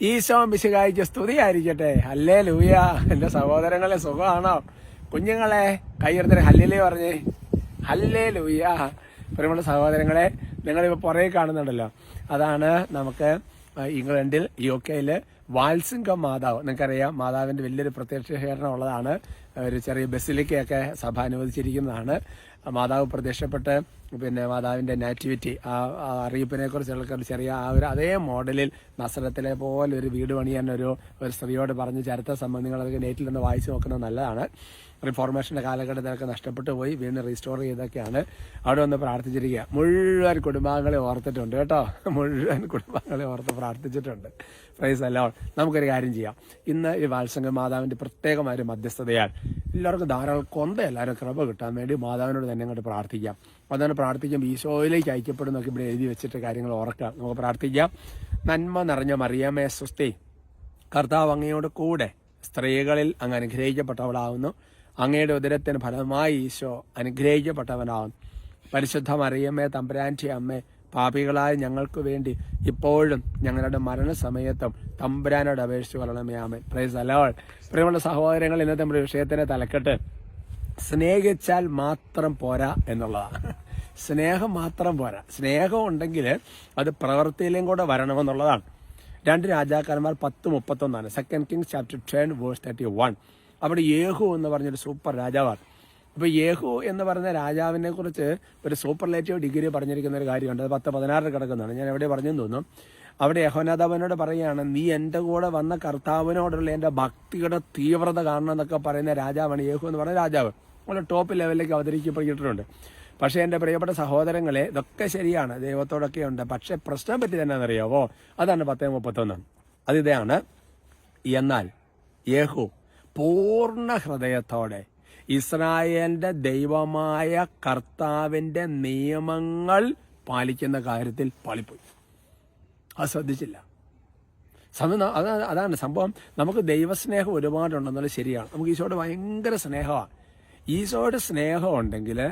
ഈശോ സ്തുതി സ്തുതിയായിരിക്കട്ടെ. അല്ലേ ലൂയ എന്റെ സഹോദരങ്ങളെ സുഖമാണോ? കുഞ്ഞുങ്ങളെ കയ്യെടുത്തിന് ഹല്ലേ പറഞ്ഞേ. ഹല്ലേ ലൂയ പ്രിയമുള്ള സഹോദരങ്ങളെ നിങ്ങളിപ്പോൾ പുറകെ കാണുന്നുണ്ടല്ലോ. അതാണ് നമുക്ക് ഇംഗ്ലണ്ടിൽ യു കെയിൽ വാത്സിംഗം മാതാവ്. നിങ്ങൾക്കറിയാം മാതാവിന്റെ വലിയൊരു പ്രത്യക്ഷീകരണം ഉള്ളതാണ്. ഒരു ചെറിയ ബസിലിക്കയൊക്കെ സഭ അനുവദിച്ചിരിക്കുന്നതാണ്. മാതാവ് പ്രത്യക്ഷപ്പെട്ട് പിന്നെ മാതാവിന്റെ നാറ്റിവിറ്റി ആ അറിയിപ്പിനെ കുറിച്ചുള്ള ചെറിയ ആ ഒരു അതേ മോഡലിൽ നസരത്തിലെ പോലെ ഒരു വീട് പണിയാൻ ഒരു ഒരു സ്ത്രീയോട് പറഞ്ഞ് ചരിത്ര സംബന്ധികൾ അതൊക്കെ നെറ്റിൽ നിന്ന് വായിച്ചു നോക്കുന്നത് നല്ലതാണ്. റിഫോർമേഷന്റെ കാലഘട്ടത്തിലൊക്കെ നഷ്ടപ്പെട്ടു പോയി വീണ്ടും റീസ്റ്റോർ ചെയ്തൊക്കെയാണ്. അവിടെ വന്ന് പ്രാർത്ഥിച്ചിരിക്കുക. മുഴുവൻ കുടുംബാംഗങ്ങളെ ഓർത്തിട്ടുണ്ട് കേട്ടോ. മുഴുവൻ കുടുംബാംഗങ്ങളെ ഓർത്ത് പ്രാർത്ഥിച്ചിട്ടുണ്ട്. പ്രൈസ് അല്ല നമുക്കൊരു കാര്യം ചെയ്യാം. ഇന്ന് ഈ വാത്സംഗ മാതാവിന്റെ പ്രത്യേകമായ ഒരു മധ്യസ്ഥതയാൽ എല്ലാവർക്കും ധാരാളം കൊന്ത എല്ലാവരും കൃപ കിട്ടാൻ വേണ്ടി മാതാവിനോട് തന്നെ അങ്ങോട്ട് പ്രാർത്ഥിക്കാം. അതാണ് പ്രാർത്ഥിക്കുമ്പോൾ ഈശോയിലേക്ക് ഐക്യപ്പെടുന്നൊക്കെ ഇവിടെ എഴുതി വെച്ചിട്ട് കാര്യങ്ങൾ ഓർക്കാം. നമുക്ക് പ്രാർത്ഥിക്കാം. നന്മ നിറഞ്ഞ മറിയാമേ സ്വസ്തി. കർത്താവ് അങ്ങയോട് കൂടെ സ്ത്രീകളിൽ അങ്ങ് അനുഗ്രഹിക്കപ്പെട്ടവളാവുന്നു. അങ്ങയുടെ ഉദരത്തിന് ഫലമായി ഈശോ അനുഗ്രഹിക്കപ്പെട്ടവനാവുന്നു. പരിശുദ്ധ മറിയമ്മേ തമ്പുരാന്റെ അമ്മേ പാപികളായ ഞങ്ങൾക്ക് വേണ്ടി ഇപ്പോഴും ഞങ്ങളുടെ മരണസമയത്തും തമ്പുരാനോട് അപേക്ഷിച്ച് കൊള്ളണമേ ആമേ പ്രൈസ് അലോൾ പ്രിയമുള്ള സഹോദരങ്ങൾ ഇന്നത്തെ നമ്മുടെ വിഷയത്തിനെ തലക്കെട്ട്. സ്നേഹിച്ചാൽ മാത്രം പോരാ എന്നുള്ളതാണ്. സ്നേഹം മാത്രം പോരാ. സ്നേഹം ഉണ്ടെങ്കിൽ അത് പ്രവൃത്തിയിലും കൂടെ വരണമെന്നുള്ളതാണ്. രണ്ട് രാജാക്കന്മാർ പത്ത് മുപ്പത്തൊന്നാണ്. Second king chapter ten verse thirty one അവിടെ യേഹു എന്ന് പറഞ്ഞൊരു സൂപ്പർ രാജാവാണ്. അപ്പോൾ യേഹു എന്ന് പറഞ്ഞ രാജാവിനെ കുറിച്ച് ഒരു സൂപ്പർ സൂപ്പർലേറ്റീവ് ഡിഗ്രി പറഞ്ഞിരിക്കുന്ന ഒരു കാര്യമുണ്ട്. അത് പത്ത് പതിനാറിൽ കിടക്കുന്നതാണ് ഞാൻ എവിടെ പറഞ്ഞെന്ന് തോന്നുന്നു. അവിടെ യഹോനാഥവനോട് പറയുകയാണ് നീ എന്റെ കൂടെ വന്ന കർത്താവിനോടുള്ള എന്റെ ഭക്തിയുടെ തീവ്രത കാണണം എന്നൊക്കെ പറയുന്ന രാജാവാണ് യേഹു എന്ന് പറഞ്ഞ രാജാവ്. വളരെ ടോപ്പ് ലെവലിലേക്ക് അവതരിക്കപ്പെട്ടിട്ടുണ്ട് പക്ഷേ എന്റെ പ്രിയപ്പെട്ട സഹോദരങ്ങളെ ഇതൊക്കെ ശരിയാണ് ദൈവത്തോടൊക്കെ ഉണ്ട്. പക്ഷേ പ്രശ്നം പറ്റി തന്നെ അറിയാവോ അതാണ് പത്തേ മുപ്പത്തൊന്ന്. അതിതാണ് എന്നാൽ യേഹു പൂർണ ഹൃദയത്തോടെ ഇസ്രായേലിന്റെ ദൈവമായ കർത്താവിന്റെ നിയമങ്ങൾ പാലിക്കുന്ന കാര്യത്തിൽ പാളിപ്പോയി. അത് ശ്രദ്ധിച്ചില്ല. അതാണ് സംഭവം. നമുക്ക് ദൈവസ്നേഹം ഒരുപാടുണ്ടെന്നുള്ളത് ശരിയാണ്. നമുക്ക് ഈശോട് ഭയങ്കര സ്നേഹമാണ്. ഈശോയുടെ സ്നേഹം ഉണ്ടെങ്കിൽ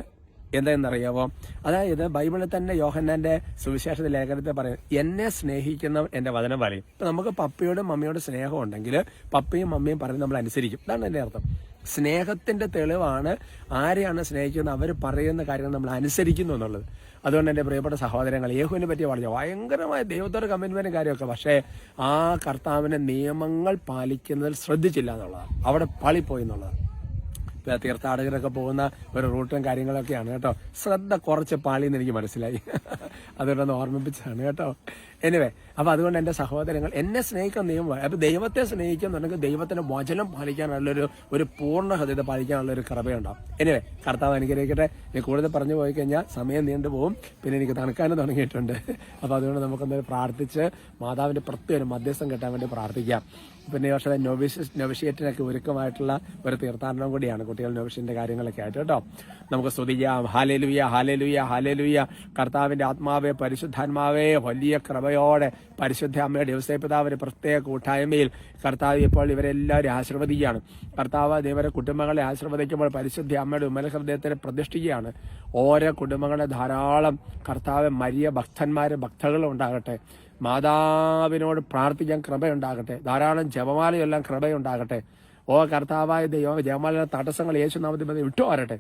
എന്താണെന്നറിയാവോ അതായത് ബൈബിളിൽ തന്നെ യോഹന്നാന്റെ സുവിശേഷ ലേഖനത്തെ പറയും എന്നെ സ്നേഹിക്കുന്ന എന്റെ വചനം പറയും. ഇപ്പൊ നമുക്ക് പപ്പയോടും മമ്മിയോടും സ്നേഹം ഉണ്ടെങ്കിൽ പപ്പയും മമ്മിയും പറയുന്നത് നമ്മൾ അനുസരിക്കും. അതാണ് എന്റെ അർത്ഥം. സ്നേഹത്തിന്റെ തെളിവാണ് ആരെയാണ് സ്നേഹിക്കുന്നത് അവർ പറയുന്ന കാര്യങ്ങൾ നമ്മൾ അനുസരിക്കുന്നു എന്നുള്ളത്. അതുകൊണ്ട് എന്റെ പ്രിയപ്പെട്ട സഹോദരങ്ങൾ യേഹുവിനെ പറ്റി പറഞ്ഞു? ഭയങ്കരമായ ദൈവത്തോട് കമ്മിറ്റ്മെന്റും കാര്യമൊക്കെ. പക്ഷേ ആ കർത്താവിന്റെ നിയമങ്ങൾ പാലിക്കുന്നതിൽ ശ്രദ്ധിച്ചില്ല എന്നുള്ളതാണ്. അവിടെ പാളിപ്പോയി എന്നുള്ളതാണ്. തീർത്ഥാടകരൊക്കെ പോകുന്ന ഒരു റൂട്ടും കാര്യങ്ങളൊക്കെയാണ് കേട്ടോ. ശ്രദ്ധ കുറച്ച് പാളിന്ന് എനിക്ക് മനസ്സിലായി. അതുകൊണ്ടൊന്ന് ഓർമ്മിപ്പിച്ചതാണ് കേട്ടോ. എനിവേ അപ്പൊ അതുകൊണ്ട് എന്റെ സഹോദരങ്ങൾ എന്നെ സ്നേഹിക്കുന്ന നിയമം അപ്പൊ ദൈവത്തെ സ്നേഹിക്കുന്നുണ്ടെങ്കിൽ ദൈവത്തിന്റെ വചനം പാലിക്കാനുള്ളൊരു ഒരു പൂർണ ഹൃദയത പാലിക്കാനുള്ള ഒരു കൃപയുണ്ടാവും എനിവേ കർത്താവ് അനുഗ്രഹിക്കട്ടെ. ഇനി കൂടുതൽ പറഞ്ഞു പോയി കഴിഞ്ഞാൽ സമയം നീണ്ടു പോകും പിന്നെ എനിക്ക് തണുക്കാനും തുടങ്ങിയിട്ടുണ്ട്. അപ്പൊ അതുകൊണ്ട് നമുക്കൊന്ന് പ്രാർത്ഥിച്ച് മാതാവിന്റെ പ്രത്യേക മധ്യസ്ഥം കിട്ടാൻ വേണ്ടി പ്രാർത്ഥിക്കാം. പിന്നെ ഈ വർഷത്തെ നൊവിസ് നൊവിഷിയേറ്റിനൊക്കെ ഒരുക്കമായിട്ടുള്ള ഒരു തീർത്ഥാടനം കൂടിയാണ് കുട്ടികൾ നൊവിഷിന്റെ കാര്യങ്ങളൊക്കെ ആയിട്ട് കേട്ടോ. നമുക്ക് സ്തുതിക്കാം. ഹാലലുയ ഹാലലുയ ഹാലലുയ കർത്താവിന്റെ ആത്മാവെ പരിശുദ്ധാത്മാവേ വലിയ ക്രമയോടെ പരിശുദ്ധ അമ്മയുടെ ദിവസപിതാവിന്റെ പ്രത്യേക കൂട്ടായ്മയിൽ കർത്താവ് ഇപ്പോൾ ഇവരെല്ലാവരും ആശീർവദിക്കുകയാണ്. കർത്താവ് ഇവരെ കുടുംബങ്ങളെ ആശീർവദിക്കുമ്പോൾ പരിശുദ്ധ അമ്മയുടെ ഉമ്മല ഹൃദയത്തിനെ പ്രതിഷ്ഠിക്കുകയാണ്. ഓരോ കുടുംബങ്ങളെ ധാരാളം കർത്താവ് മരിയ ഭക്തന്മാരും ഭക്തകളും ഉണ്ടാകട്ടെ. മാതാവിനോട് പ്രാർത്ഥിക്കാൻ കൃപയുണ്ടാകട്ടെ. ധാരാളം ജപമാലയെല്ലാം കൃപയുണ്ടാകട്ടെ. ഓ കർത്താവായ ദൈവം ജപമാലയുടെ തടസ്സങ്ങൾ യേശു നാമത്തിൽ വിട്ടു വരട്ടെ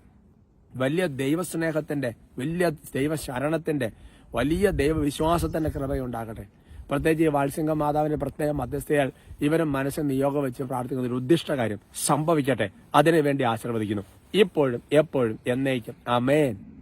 വലിയ ദൈവസ്നേഹത്തിന്റെ വലിയ ദൈവശരണത്തിന്റെ വലിയ ദൈവവിശ്വാസത്തിന്റെ കൃപയുണ്ടാകട്ടെ. പ്രത്യേകിച്ച് ഈ വാത്സിംഗ മാതാവിന്റെ പ്രത്യേക മധ്യസ്ഥയാൽ ഇവരും മനസ്സിൽ നിയോഗം വെച്ച് പ്രാർത്ഥിക്കുന്ന ഒരു ഉദ്ദിഷ്ട കാര്യം സംഭവിക്കട്ടെ. അതിനുവേണ്ടി ആശീർവദിക്കുന്നു. ഇപ്പോഴും എപ്പോഴും എന്നേക്കും. അമേൻ